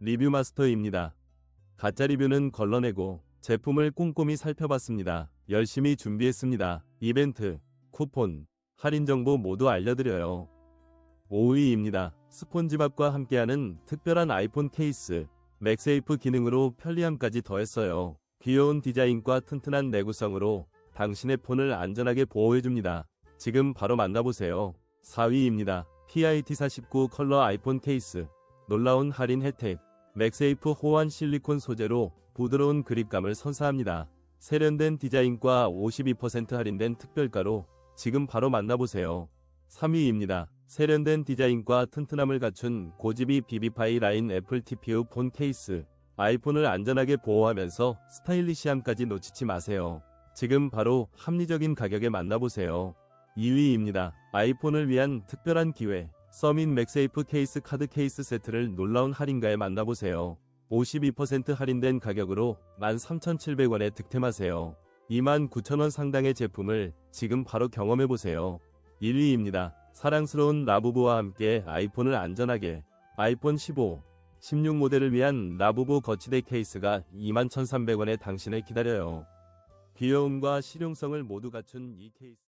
리뷰 마스터입니다. 가짜 리뷰는 걸러내고 제품을 꼼꼼히 살펴봤습니다. 열심히 준비했습니다. 이벤트, 쿠폰, 할인 정보 모두 알려드려요. 5위입니다. 스폰지밥과 함께하는 특별한 아이폰 케이스, 맥세이프 기능으로 편리함까지 더했어요. 귀여운 디자인과 튼튼한 내구성으로 당신의 폰을 안전하게 보호해줍니다. 지금 바로 만나보세요. 4위입니다. PIT49 컬러 아이폰 케이스. 놀라운 할인 혜택. 맥세이프 호환 실리콘 소재로 부드러운 그립감을 선사합니다. 세련된 디자인과 52% 할인된 특별가로 지금 바로 만나보세요. 3위입니다. 세련된 디자인과 튼튼함을 갖춘 고집이 비비파이 라인 애플 TPU 폰 케이스. 아이폰을 안전하게 보호하면서 스타일리시함까지 놓치지 마세요. 지금 바로 합리적인 가격에 만나보세요. 2위입니다. 아이폰을 위한 특별한 기회. 서민 맥세이프 케이스 카드 케이스 세트를 놀라운 할인가에 만나보세요. 52% 할인된 가격으로 13,700원에 득템하세요. 29,000원 상당의 제품을 지금 바로 경험해보세요. 1위입니다. 사랑스러운 라부부와 함께 아이폰을 안전하게 아이폰 15, 16 모델을 위한 라부부 거치대 케이스가 21,300원에 당신을 기다려요. 귀여움과 실용성을 모두 갖춘 이 케이스